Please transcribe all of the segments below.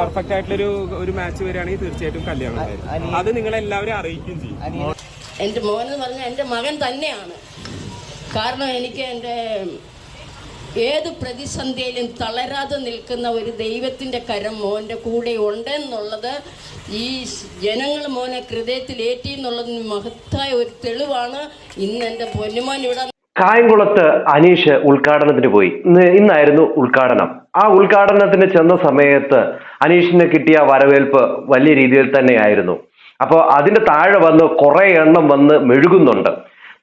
Perfect ആയിട്ടുള്ള ഒരു match വരികയാണെങ്കിൽ തീർച്ചയായിട്ടും കല്യാണം. അത് നിങ്ങൾ എല്ലാവരും അറിയിക്കുകയും ചെയ്യും. എന്റെ മോൻ എന്ന് പറഞ്ഞാൽ എന്റെ മകൻ തന്നെയാണ്. കാരണം എനിക്ക് എന്റെ ഏത് പ്രതിസന്ധിയിലും തളരാതെ നിൽക്കുന്ന ഒരു ദൈവത്തിന്റെ കരം മോന്റെ കൂടെ ഉണ്ടെന്നുള്ളത് ഈ ജനങ്ങൾ മോനെ ഹൃദയത്തിലേറ്റി എന്നുള്ളതിന് മഹത്തായ ഒരു തെളിവാണ്. ഇന്ന് എന്റെ പൊന്നുമോൻ ഇവിടെ കായംകുളത്ത് അനീഷ് ഉദ്ഘാടനത്തിന് പോയി. ഇന്നായിരുന്നു ഉദ്ഘാടനം. ആ ഉദ്ഘാടനത്തിന് ചെന്ന സമയത്ത് അനീഷിന് കിട്ടിയ വരവേൽപ്പ് വലിയ രീതിയിൽ തന്നെയായിരുന്നു. അപ്പോൾ അതിന്റെ താഴെ വന്ന് കുറേ എണ്ണം വന്ന് മെഴുകുന്നുണ്ട്.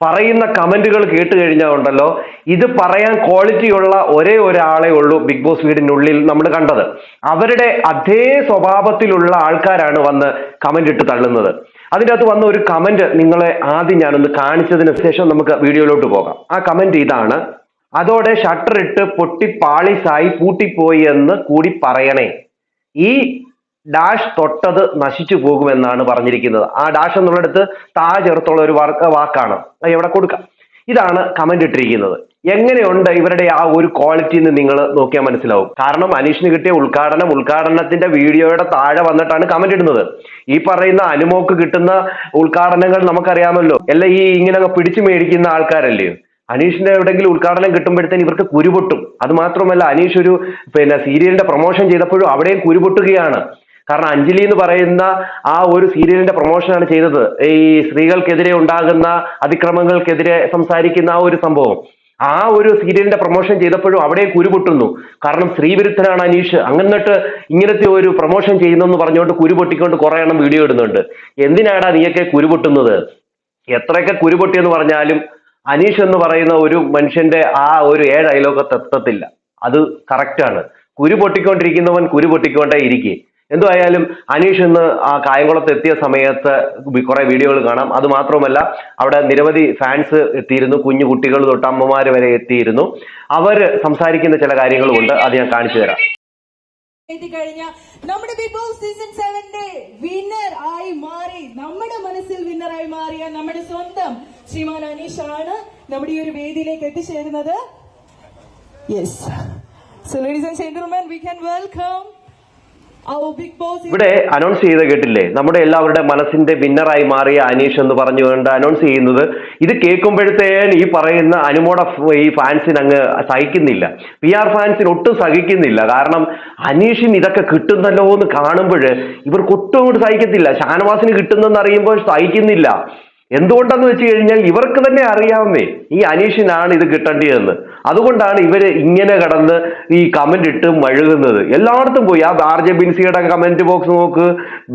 പറയുന്ന കമന്റുകൾ കേട്ട് കഴിഞ്ഞാൽ ഉണ്ടല്ലോ ഇത് പറയാൻ ക്വാളിറ്റി ഉള്ള ഒരേ ഒരാളെ ഉള്ളൂ ബിഗ് ബോസ് വീടിനുള്ളിൽ നമ്മൾ കണ്ടത്. അവരുടെ അതേ സ്വഭാവത്തിലുള്ള ആൾക്കാരാണ് വന്ന് കമന്റ് ഇട്ട് തള്ളുന്നത്. അതിന്റെ അകത്ത് വന്ന ഒരു കമന്റ് നിങ്ങളെ ആദ്യം ഞാനൊന്ന് കാണിച്ചതിന് ശേഷം നമുക്ക് വീഡിയോയിലോട്ട് പോകാം. ആ കമന്റ് ഇതാണ് അതോടെ ഷട്ടർ ഇട്ട് പൊട്ടി പാളിസായി പൂട്ടിപ്പോയി എന്ന് കൂടി പറയണേ. ഈ ഡാഷ് തൊട്ടത് നശിച്ചു പോകുമെന്നാണ് പറഞ്ഞിരിക്കുന്നത്. ആ ഡാഷ് എന്നുള്ളടത്ത് താ ചേർത്തുള്ള ഒരു വാക്കാണ്. എവിടെ കൊടുക്കാം? ഇതാണ് കമന്റ് ഇട്ടിരിക്കുന്നത്. എങ്ങനെയുണ്ട് ഇവരുടെ ആ ഒരു ക്വാളിറ്റി എന്ന് നിങ്ങൾ നോക്കിയാൽ മനസ്സിലാവും. കാരണം അനീഷിന് കിട്ടിയ ഉദ്ഘാടനം ഉദ്ഘാടനത്തിന്റെ വീഡിയോയുടെ താഴെ വന്നിട്ടാണ് കമന്റ് ഇടുന്നത്. ഈ പറയുന്ന അനുമോക്ക് കിട്ടുന്ന ഉദ്ഘാടനങ്ങൾ നമുക്കറിയാമല്ലോ. എല്ലാം ഈ ഇങ്ങനെ പിടിച്ചു മേടിക്കുന്ന ആൾക്കാരല്ലേ? അനീഷിന്റെ എവിടെയെങ്കിലും ഉദ്ഘാടനം കിട്ടുമ്പോഴത്തേന് ഇവർക്ക് കുരുപൊട്ടും. അത് മാത്രമല്ല അനീഷ് ഒരു പിന്നെ സീരിയലിന്റെ പ്രൊമോഷൻ ചെയ്തപ്പോഴും അവിടെയും കുരുപൊട്ടുകയാണ്. കാരണം അഞ്ജലി എന്ന് പറയുന്ന ആ ഒരു സീരിയലിന്റെ പ്രൊമോഷനാണ് ചെയ്തത്. ഈ സ്ത്രീകൾക്കെതിരെ ഉണ്ടാകുന്ന അതിക്രമങ്ങൾക്കെതിരെ സംസാരിക്കുന്ന ആ ഒരു സംഭവം. ആ ഒരു സീരിയലിന്റെ പ്രൊമോഷൻ ചെയ്തപ്പോഴും അവിടെ കുരുപൊട്ടുന്നു. കാരണം സ്ത്രീവിരുദ്ധനാണ് അനീഷ്. അങ്ങന്നിട്ട് ഇങ്ങനത്തെ ഒരു പ്രൊമോഷൻ ചെയ്യുന്നെന്ന് പറഞ്ഞുകൊണ്ട് കുരുപൊട്ടിക്കൊണ്ട് കുറെ എണ്ണം വീഡിയോ ഇടുന്നുണ്ട്. എന്തിനാടാ നീയൊക്കെ കുരുപൊട്ടുന്നത്? എത്രയൊക്കെ കുരുപൊട്ടിയെന്ന് പറഞ്ഞാലും അനീഷ് എന്ന് പറയുന്ന ഒരു മനുഷ്യന്റെ ആ ഒരു ഏഴ് അയലോക്കത്ത് എത്തത്തില്ല അത് കറക്റ്റാണ് കുരു പൊട്ടിക്കൊണ്ടിരിക്കുന്നവൻ കുരു പൊട്ടിക്കൊണ്ടേ ഇരിക്കെ. എന്തുമായാലും അനീഷ് ഇന്ന് ആ കായംകുളത്ത് എത്തിയ സമയത്ത് കുറെ വീഡിയോകൾ കാണാം. അത് മാത്രമല്ല അവിടെ നിരവധി ഫാൻസ് എത്തിയിരുന്നു. കുഞ്ഞു കുട്ടികൾ തൊട്ട് അമ്മമാര് വരെ എത്തിയിരുന്നു. അവർ സംസാരിക്കുന്ന ചില കാര്യങ്ങളും ഉണ്ട് അത് ഞാൻ കാണിച്ചു തരാം. കഴിഞ്ഞ നമ്മുടെ ബിഗ് ബോസ് സീസൺ സെവന്റെ വിന്നർ ആയി മാറി നമ്മുടെ മനസ്സിൽ വിന്നർ ആയി മാറിയ നമ്മുടെ സ്വന്തം ശ്രീമാൻ അനീഷ് ആണ് നമ്മുടെ ഈ ഒരു വേദിയിലേക്ക് എത്തിച്ചേരുന്നത്. Yes so ladies and gentlemen we can welcome ഇവിടെ അനൗൺസ് ചെയ്ത് കേട്ടില്ലേ? നമ്മുടെ എല്ലാവരുടെ മനസ്സിന്റെ വിന്നറായി മാറിയ അനീഷ് എന്ന് പറഞ്ഞുകൊണ്ട് അനൗൺസ് ചെയ്യുന്നത്. ഇത് കേൾക്കുമ്പോഴത്തേന് ഈ പറയുന്ന അനുമോട ഈ ഫാൻസിന് അങ്ങ് സഹിക്കുന്നില്ല. പി ആർ ഫാൻസിന് ഒട്ടും സഹിക്കുന്നില്ല. കാരണം അനീഷിന് ഇതൊക്കെ കിട്ടുന്നല്ലോ എന്ന് കാണുമ്പോൾ ഇവർക്ക് ഒട്ടും അങ്ങോട്ട് സഹിക്കത്തില്ല. ഷാനവാസിന് കിട്ടുന്നെന്ന് അറിയുമ്പോൾ സഹിക്കുന്നില്ല. എന്തുകൊണ്ടെന്ന് വെച്ച് കഴിഞ്ഞാൽ ഇവർക്ക് തന്നെ അറിയാവുന്നേ ഈ അനീഷിനാണ് ഇത് കിട്ടേണ്ടതെന്ന്. അതുകൊണ്ടാണ് ഇവർ ഇങ്ങനെ കടന്ന് ഈ കമന്റ് ഇട്ട് മഴുകുന്നത്. എല്ലായിടത്തും പോയി. ആ ആർ ജെ ബിൻസിയുടെ കമന്റ് ബോക്സ് നോക്ക്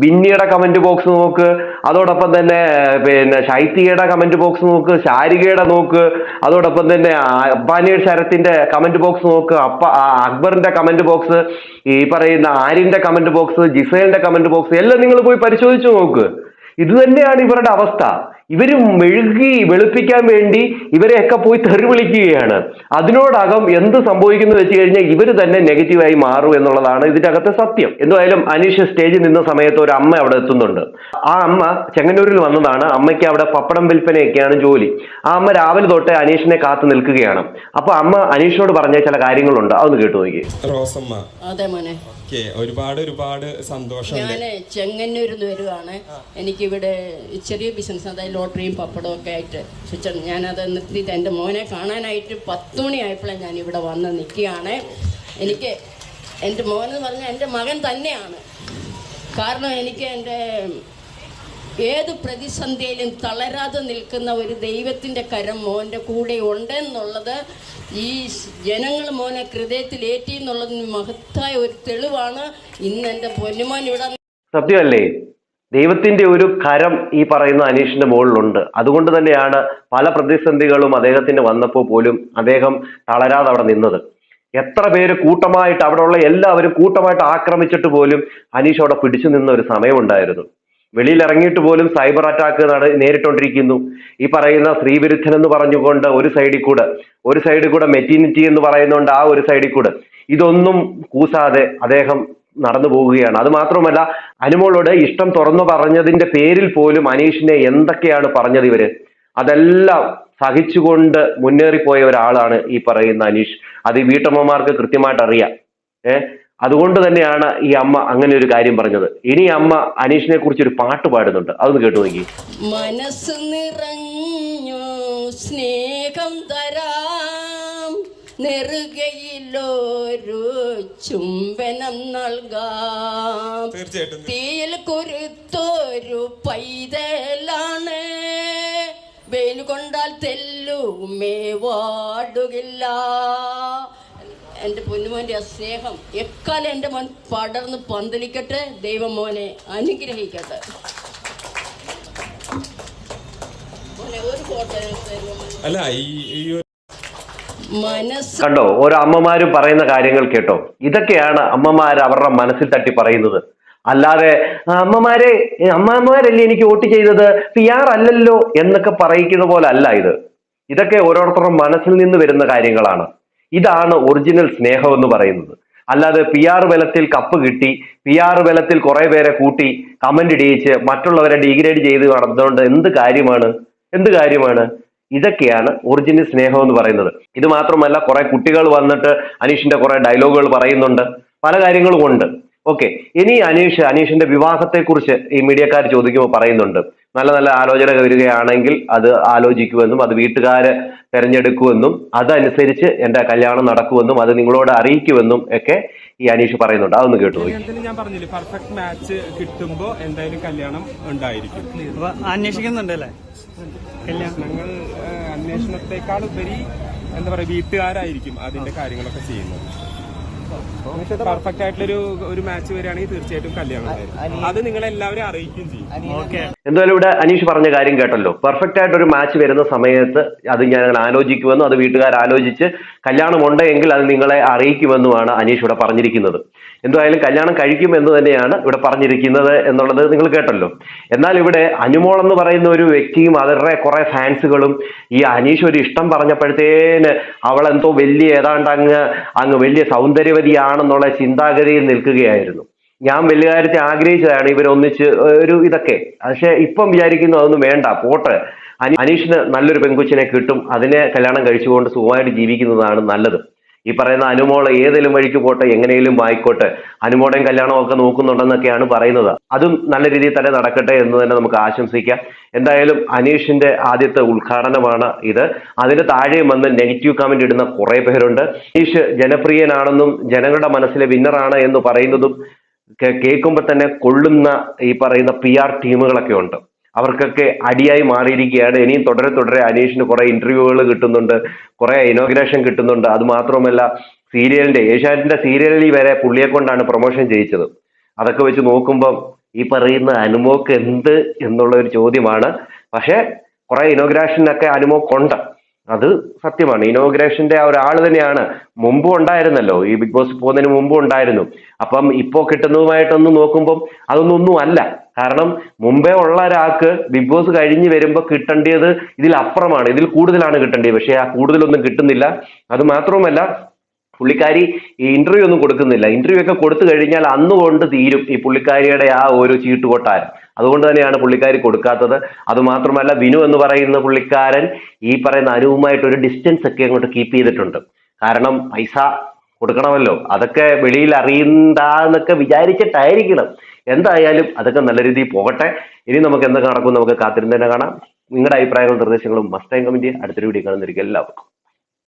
ബിന്നിയുടെ കമന്റ് ബോക്സ് നോക്ക് അതോടൊപ്പം തന്നെ പിന്നെ ശൈത്യയുടെ കമന്റ് ബോക്സ് നോക്ക് ശാരികയുടെ നോക്ക് അതോടൊപ്പം തന്നെ അബ്ബാനി ശരത്തിന്റെ കമന്റ് ബോക്സ് നോക്ക് അപ്പ അക്ബറിന്റെ കമന്റ് ബോക്സ് ഈ പറയുന്ന ആര്യന്റെ കമന്റ് ബോക്സ് ജിസേലിന്റെ കമന്റ് ബോക്സ് എല്ലാം നിങ്ങൾ പോയി പരിശോധിച്ചു നോക്ക്. ഇത് തന്നെയാണ് ഇവരുടെ അവസ്ഥ. ഇവർ മെഴുകി വെളുപ്പിക്കാൻ വേണ്ടി ഇവരെയൊക്കെ പോയി തെറി വിളിക്കുകയാണ് അതിനോടകം എന്ത് സംഭവിക്കുന്നു വെച്ച് കഴിഞ്ഞാൽ ഇവർ തന്നെ നെഗറ്റീവായി മാറും എന്നുള്ളതാണ് ഇതിന്റെ അകത്തെ സത്യം. എന്തായാലും അനീഷ് സ്റ്റേജിൽ നിന്ന സമയത്ത് ഒരു അമ്മ അവിടെ എത്തുന്നുണ്ട്. ആ അമ്മ ചെങ്ങന്നൂരിൽ വന്നതാണ്. അമ്മയ്ക്ക് അവിടെ പപ്പടം വിൽപ്പനയൊക്കെയാണ് ജോലി. ആ അമ്മ രാവിലെ തൊട്ട് അനീഷിനെ കാത്തു നിൽക്കുകയാണ്. അപ്പൊ അമ്മ അനീഷിനോട് പറഞ്ഞ ചില കാര്യങ്ങളുണ്ട്. അതൊന്ന് കേട്ടു നോക്കി റോസമ്മ. അതെ മോനെ. ഓക്കെ. ഒരുപാട് ഒരുപാട് സന്തോഷം ഞാൻ ചെങ്ങന്നൂരിൽ നിന്ന് വരുവാണ് എനിക്കിവിടെ ചെറിയ ബിസിനസ് അതായത് ലോട്ടറിയും പപ്പടവും ഒക്കെ ആയിട്ട് സ്വിച്ച് ഞാനത് നിർത്തിയിട്ട് എന്റെ മോനെ കാണാനായിട്ട് പത്ത് മണിയായപ്പോഴാണ് ഞാൻ ഇവിടെ വന്ന് നിൽക്കുകയാണ്. എനിക്ക് എന്റെ മോനെന്ന് പറഞ്ഞാൽ എന്റെ മകൻ തന്നെയാണ്. കാരണം എനിക്ക് എന്റെ ഏത് പ്രതിസന്ധിയിലും തളരാതെ നിൽക്കുന്ന ഒരു ദൈവത്തിന്റെ കരം മോന്റെ കൂടെ ഉണ്ടെന്നുള്ളത് ഈ ജനങ്ങൾ മോനെ ഹൃദയത്തിൽ ഏറ്റി എന്നുള്ളതിന് മഹത്തായ ഒരു തെളിവാണ്. ഇന്ന് എന്റെ പൊന്നുമോൻ ഇവിടെ സത്യമല്ലേ? ദൈവത്തിന്റെ ഒരു കരം ഈ പറയുന്ന അനീഷിന്റെ മുകളിലുണ്ട്. അതുകൊണ്ട് തന്നെയാണ് പല പ്രതിസന്ധികളും അദ്ദേഹത്തിന് വന്നപ്പോൾ പോലും അദ്ദേഹം തളരാതെ അവിടെ നിന്നത്. എത്ര പേര് കൂട്ടമായിട്ട് അവിടെയുള്ള എല്ലാവരും കൂട്ടമായിട്ട് ആക്രമിച്ചിട്ട് പോലും അനീഷ് അവിടെ പിടിച്ചു നിന്ന ഒരു സമയമുണ്ടായിരുന്നു. വെളിയിൽ ഇറങ്ങിയിട്ട് പോലും സൈബർ അറ്റാക്ക് നേരിട്ടുകൊണ്ടിരിക്കുന്നു ഈ പറയുന്ന സ്ത്രീവിരുദ്ധൻ എന്ന് പറഞ്ഞുകൊണ്ട് ഒരു സൈഡിൽ കൂടെ ഒരു സൈഡിൽ കൂടെ മെറ്റീനിറ്റി എന്ന് പറയുന്നുണ്ട് ആ ഒരു സൈഡിൽ കൂടെ. ഇതൊന്നും കൂസാതെ അദ്ദേഹം നടന്നു പോവുകയാണ്. അത് മാത്രമല്ല അനുമോളോട് ഇഷ്ടം തുറന്നു പറഞ്ഞതിന്റെ പേരിൽ പോലും അനീഷിനെ എന്തൊക്കെയാണ് പറഞ്ഞത് ഇവർ? അതെല്ലാം സഹിച്ചുകൊണ്ട് മുന്നേറിപ്പോയ ഒരാളാണ് ഈ പറയുന്ന അനീഷ്. അത് ഈ വീട്ടമ്മമാർക്ക് കൃത്യമായിട്ട് അറിയാം. ഏഹ് അതുകൊണ്ട് തന്നെയാണ് ഈ അമ്മ അങ്ങനെ ഒരു കാര്യം പറഞ്ഞത്. ഇനി അമ്മ അനീഷിനെ കുറിച്ച് ഒരു പാട്ട് പാടുന്നുണ്ട്. അതൊന്ന് കേട്ടു നോക്കി. മനസ്സ് നിറഞ്ഞു സ്നേഹം തരാം നെറുകയിലൊരു ചുംബനം നൽകാം. തീർച്ചയായിട്ടും തീയിൽ കുരുത്തൊരു പൈതലാണ്. വെയിൽ കൊണ്ടാൽ തെല്ലുമേ വാടുകില്ല. എന്റെ പൊന്നുമോന്റെ ആ സ്നേഹം എക്കാലം എന്റെ മോൻ പടർന്ന് പന്തലിക്കട്ടെ. ദൈവം മോനെ അനുഗ്രഹിക്കട്ടെ? അല്ല ഈ കണ്ടോ ഓരോ അമ്മമാര് പറയുന്ന കാര്യങ്ങൾ കേട്ടോ. ഇതൊക്കെയാണ് അമ്മമാർ അവരുടെ മനസ്സിൽ തട്ടി പറയുന്നത്. അല്ലാതെ അമ്മമാരെ അമ്മമാരല്ലേ എനിക്ക് വോട്ട് ചെയ്തത്? പി ആർ അല്ലല്ലോ എന്നൊക്കെ പറയിക്കുന്ന പോലെ അല്ല ഇത്. ഇതൊക്കെ ഓരോരുത്തരുടെ മനസ്സിൽ നിന്ന് വരുന്ന കാര്യങ്ങളാണ്. ഇതാണ് ഒറിജിനൽ സ്നേഹം എന്ന് പറയുന്നത്. അല്ലാതെ പി ആർ ബലത്തിൽ കപ്പ് കിട്ടി പി ആർ ബലത്തിൽ കുറെ പേരെ കൂട്ടി കമന്റ് ഇടിയിച്ച് മറ്റുള്ളവരെ ഡിഗ്രേഡ് ചെയ്ത് നടന്നുകൊണ്ട് എന്ത് കാര്യമാണ്? എന്ത് കാര്യമാണ്? ഇതൊക്കെയാണ് ഒറിജിനൽ സ്നേഹം എന്ന് പറയുന്നത്. ഇത് മാത്രമല്ല കുറെ കുട്ടികൾ വന്നിട്ട് അനീഷിന്റെ കുറെ ഡയലോഗുകൾ പറയുന്നുണ്ട്. പല കാര്യങ്ങളും ഉണ്ട്. ഓക്കെ. ഇനി അനീഷ് അനീഷിന്റെ വിവാഹത്തെ കുറിച്ച് ഈ മീഡിയക്കാർ ചോദിക്കുമ്പോൾ പറയുന്നുണ്ട്. നല്ല നല്ല ആലോചന വരികയാണെങ്കിൽ അത് ആലോചിക്കുമെന്നും അത് വീട്ടുകാര് തെരഞ്ഞെടുക്കുമെന്നും അതനുസരിച്ച് എന്റെ കല്യാണം നടക്കുമെന്നും അത് നിങ്ങളോട് അറിയിക്കുമെന്നും ഒക്കെ ഈ അനീഷ് പറയുന്നുണ്ട്. അതൊന്ന് കേട്ടു ഞാൻ പറഞ്ഞില്ലേ? പെർഫെക്റ്റ് മാച്ച് കിട്ടുമ്പോ എന്തായാലും കല്യാണം ഉണ്ടായിരിക്കും. അന്വേഷിക്കുന്നുണ്ടല്ലേ ഞങ്ങൾ അന്വേഷണത്തെക്കാൾ ഉപരി എന്താ പറയുക വീട്ടുകാരായിരിക്കും അതിന്റെ കാര്യങ്ങളൊക്കെ ചെയ്യുന്നത്. പെർഫെക്റ്റ് ആയിട്ടുള്ളൊരു ഒരു മാച്ച് വരികയാണെങ്കിൽ തീർച്ചയായിട്ടും കല്യാണം അത് നിങ്ങൾ എല്ലാവരും അറിയിക്കുകയും ചെയ്യും. ഓക്കെ എന്തായാലും ഇവിടെ അനീഷ് പറഞ്ഞ കാര്യം കേട്ടല്ലോ. പെർഫെക്റ്റ് ആയിട്ട് ഒരു മാച്ച് വരുന്ന സമയത്ത് അത് ഞാൻ ആലോചിക്കുമെന്നും അത് വീട്ടുകാർ ആലോചിച്ച് കല്യാണം ഉണ്ടെങ്കിൽ അത് നിങ്ങളെ അറിയിക്കുമെന്നുമാണ് അനീഷ് ഇവിടെ പറഞ്ഞിരിക്കുന്നത്. എന്തായാലും കല്യാണം കഴിക്കും എന്ന് തന്നെയാണ് ഇവിടെ പറഞ്ഞിരിക്കുന്നത് എന്നുള്ളത് നിങ്ങൾ കേട്ടല്ലോ. എന്നാൽ ഇവിടെ അനുമോൾ എന്ന് പറയുന്ന ഒരു വ്യക്തിയും അവരുടെ കുറെ ഫാൻസുകളും ഈ അനീഷ് ഒരു ഇഷ്ടം പറഞ്ഞപ്പോഴത്തേന് അവളെന്തോ എന്തോ വലിയ ഏതാണ്ട് അങ്ങ് അങ്ങ് വലിയ സൗന്ദര്യവതിയാണെന്നുള്ള ചിന്താഗതിയിൽ നിൽക്കുകയായിരുന്നു. ഞാൻ വലിയ കാര്യത്തെ ആഗ്രഹിച്ചതാണ് ഇവരൊന്നിച്ച് ഒരു ഇതൊക്കെ. പക്ഷെ ഇപ്പം വിചാരിക്കുന്നു അതൊന്നും വേണ്ട പോട്ടെ. അനി- അനീഷിന് നല്ലൊരു പെൺകുച്ചിനെ കിട്ടും അതിനെ കല്യാണം കഴിച്ചുകൊണ്ട് സുഖമായിട്ട് ജീവിക്കുന്നതാണ് നല്ലത്. ഈ പറയുന്ന അനുമോൾ ഏതെങ്കിലും വഴിക്ക് പോട്ടെ എങ്ങനെയും ആയിക്കോട്ടെ അനുമോടെയും കല്യാണമൊക്കെ നോക്കുന്നുണ്ടെന്നൊക്കെയാണ് പറയുന്നത്. അതും നല്ല രീതിയിൽ തന്നെ നടക്കട്ടെ എന്ന് തന്നെ നമുക്ക് ആശംസിക്കാം. എന്തായാലും അനീഷിന്റെ ആദ്യത്തെ ഉദ്ഘാടനമാണ് ഇത്. അതിന് താഴെയും വന്ന് നെഗറ്റീവ് കമന്റ് ഇടുന്ന കുറെ പേരുണ്ട്. അനീഷ് ജനപ്രിയനാണെന്നും ജനങ്ങളുടെ മനസ്സിലെ വിന്നറാണ് എന്ന് പറയുന്നതും കേൾക്കുമ്പോൾ തന്നെ കൊള്ളുന്ന ഈ പറയുന്ന പി ആർ ടീമുകളൊക്കെ ഉണ്ട്. അവർക്കൊക്കെ അടിയായി മാറിയിരിക്കുകയാണ്. ഇനിയും തുടരെ തുടരെ അനീഷിന് കുറെ ഇന്റർവ്യൂകൾ കിട്ടുന്നുണ്ട്. കുറെ ഇനോഗ്രേഷൻ കിട്ടുന്നുണ്ട്. അത് മാത്രമല്ല സീരിയലിന്റെ ഏഷ്യാനെറ്റിന്റെ സീരിയലിൽ വരെ പുള്ളിയെ കൊണ്ടാണ് പ്രൊമോഷൻ ചെയ്യിച്ചത് അതൊക്കെ വെച്ച് നോക്കുമ്പം ഈ പറയുന്ന അനുമോക്ക് എന്ത് എന്നുള്ള ഒരു ചോദ്യമാണ്. പക്ഷേ കുറെ ഇനോഗ്രേഷനൊക്കെ അനുമോക്കുണ്ട്. അത് സത്യമാണ്. ഇനോഗ്രേഷന്റെ ആ ഒരാൾ തന്നെയാണ്. മുമ്പും ഉണ്ടായിരുന്നല്ലോ. ഈ ബിഗ് ബോസ് പോകുന്നതിന് മുമ്പും ഉണ്ടായിരുന്നു. അപ്പം ഇപ്പോ കിട്ടുന്നതുമായിട്ടൊന്ന് നോക്കുമ്പം അതൊന്നും അല്ല. കാരണം മുമ്പേ ഉള്ള ഒരാൾക്ക് ബിഗ് ബോസ് കഴിഞ്ഞ് വരുമ്പോൾ കിട്ടേണ്ടത് ഇതിലപ്പുറമാണ്. ഇതിൽ കൂടുതലാണ് കിട്ടേണ്ടത്. പക്ഷേ ആ കൂടുതലൊന്നും കിട്ടുന്നില്ല. അത് മാത്രവുമല്ല പുള്ളിക്കാരി ഈ ഇന്റർവ്യൂ ഒന്നും കൊടുക്കുന്നില്ല. ഇന്റർവ്യൂ ഒക്കെ കൊടുത്തു കഴിഞ്ഞാൽ അന്ന് കൊണ്ട് തീരും ഈ പുള്ളിക്കാരിയുടെ ആ ഒരു ചീട്ടുകൊട്ടാരം. അതുകൊണ്ട് തന്നെയാണ് പുള്ളിക്കാരി കൊടുക്കാത്തത്. അതുമാത്രമല്ല വിനു എന്ന് പറയുന്ന പുള്ളിക്കാരൻ ഈ പറയുന്ന അനുവുമായിട്ട് ഒരു ഡിസ്റ്റൻസ് ഒക്കെ അങ്ങോട്ട് കീപ്പ് ചെയ്തിട്ടുണ്ട്. കാരണം പൈസ കൊടുക്കണമല്ലോ. അതൊക്കെ വെളിയിൽ അറിയണ്ടെന്നൊക്കെ വിചാരിച്ചിട്ടായിരിക്കണം. എന്തായാലും അതൊക്കെ നല്ല രീതിയിൽ പോകട്ടെ. ഇനി നമുക്ക് എന്തൊക്കെ നടക്കും നമുക്ക് കാത്തിരുന്ന് തന്നെ കാണാം. നിങ്ങളുടെ അഭിപ്രായങ്ങളും നിർദ്ദേശങ്ങളും മസ്റ്റായും കമന്റ് അടുത്തൊരു വീഡിയോ കാണുന്നതായിരിക്കും. എല്ലാവർക്കും.